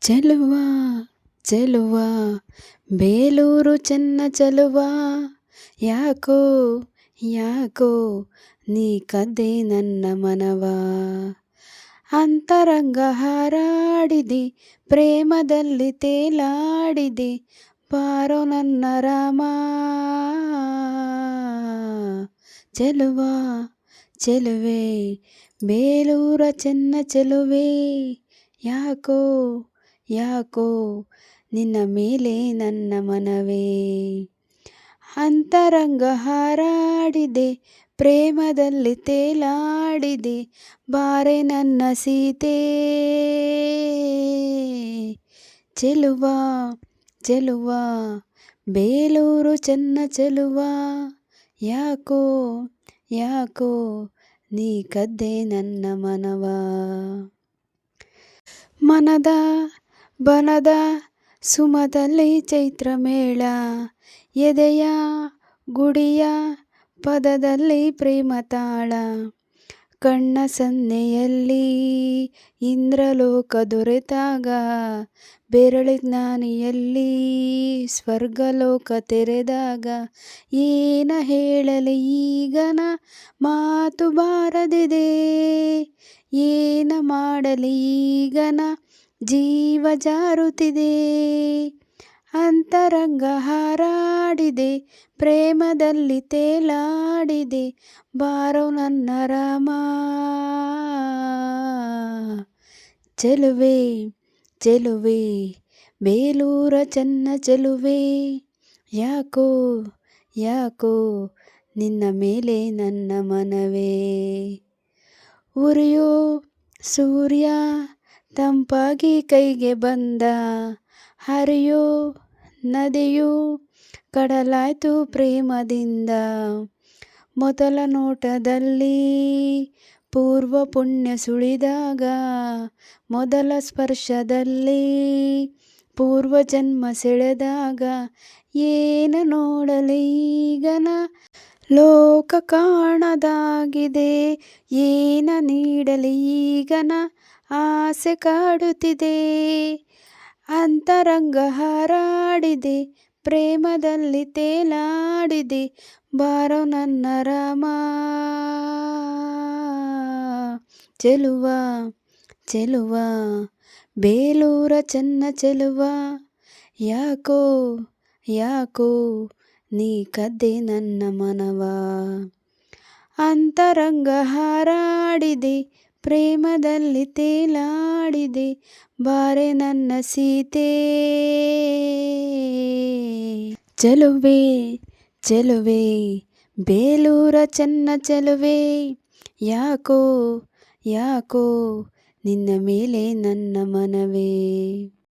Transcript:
ಚೆಲುವ ಚೆಲುವ, ಬೇಲೂರು ಚೆನ್ನ ಚೆಲುವ. ಯಾಕೋ ಯಾಕೋ, ನೀ ಕದ್ದೆ ನನ್ನ ಮನವ. ಅಂತರಂಗ ಹಾರಾಡಿದೆ, ಪ್ರೇಮದಲ್ಲಿ ತೇಲಾಡಿದೆ, ಪಾರೋ ನನ್ನ ರಾಮ. ಚೆಲುವ, ಚೆಲುವೆ, ಬೇಲೂರ ಚೆನ್ನ ಚೆಲುವೆ. ಯಾಕೋ ಯಾಕೋ ನಿನ್ನ ಮೇಲೆ ನನ್ನ ಮನವೇ? ಅಂತರಂಗ ಹಾರಾಡಿದೆ, ಪ್ರೇಮದಲ್ಲಿ ತೇಲಾಡಿದೆ, ಬಾರೆ ನನ್ನ ಸೀತೆ. ಚೆಲುವ ಚೆಲುವ, ಬೇಲೂರು ಚೆನ್ನ ಚೆಲುವ. ಯಾಕೋ ಯಾಕೋ ನೀ ಕದ್ದೆ ನನ್ನ ಮನವ? ಮನದ ಬನದ ಸುಮದಲ್ಲಿ ಚೈತ್ರ ಮೇಳ ಎದೆಯ ಗುಡಿಯ ಪದದಲ್ಲಿ ಪ್ರೇಮ ತಾಳ. ಕಣ್ಣ ಸನ್ನೆಯಲ್ಲಿ ಇಂದ್ರಲೋಕ ದೊರೆತಾಗ. ಬೆರಳಿ ಜ್ಞಾನಿಯಲ್ಲಿ ಸ್ವರ್ಗಲೋಕ ತೆರೆದಾಗ. ಏನ ಹೇಳಲಿ ಈಗನ ಮಾತು ಬಾರದಿದೆ? ಏನ ಮಾಡಲಿ ಈಗನ ಜೀವ ಜಾರುತ್ತಿದೆ, ಅಂತರಂಗ ಹಾರಾಡಿದೆ, ಪ್ರೇಮದಲ್ಲಿ ತೇಲಾಡಿದೆ, ಬಾರೋ ನನ್ನ ರಾಮ. ಚೆಲುವೆ ಚೆಲುವೆ, ಬೇಲೂರ ಚೆನ್ನ ಚೆಲುವೆ. ಯಾಕೋ ಯಾಕೋ, ನಿನ್ನ ಮೇಲೆ ನನ್ನ ಮನವೇ. ಉರಿಯೋ ಸೂರ್ಯ ತಂಪಾಗಿ ಕೈಗೆ ಬಂದ ಹರಿಯೋ ನದಿಯು ಕಡಲಾಯ್ತು ಪ್ರೇಮದಿಂದ. ಮೊದಲ ನೋಟದಲ್ಲಿ ಪೂರ್ವ ಪುಣ್ಯ ಸುಳಿದಾಗ, ಮೊದಲ ಸ್ಪರ್ಶದಲ್ಲಿ ಪೂರ್ವ ಜನ್ಮ ಸೆಳೆದಾಗ, ಏನ ನೋಡಲೀಗನ ಲೋಕ ಕಾಣದಾಗಿದೆ, ಏನ ನೀಡಲೀಗನ ಆಸೆ ಕಾಡುತ್ತಿದೆ. ಅಂತರಂಗ ಹಾರಾಡಿದೆ. ಪ್ರೇಮದಲ್ಲಿ ತೇಲಾಡಿದೆ. ಬಾರೋ ನನ್ನ ರಾಮ. ಚೆಲುವ ಚೆಲುವ. ಬೇಲೂರ ಚೆನ್ನ ಚೆಲುವ. ಯಾಕೋ ಯಾಕೋ ನೀ ಕದ್ದೆ ನನ್ನ ಮನವ. ಅಂತರಂಗ ಹಾರಾಡಿದೆ. ಪ್ರೇಮದಲ್ಲಿ ತೇಲಾಡಿದೆ ಬಾರೆ ನನ್ನ ಸೀತೆ. ಚೆಲುವೆ ಚೆಲುವೆ, ಬೇಲೂರ ಚೆನ್ನ ಚೆಲುವೆ. ಯಾಕೋ ಯಾಕೋ, ನಿನ್ನ ಮೇಲೆ ನನ್ನ ಮನವೇ.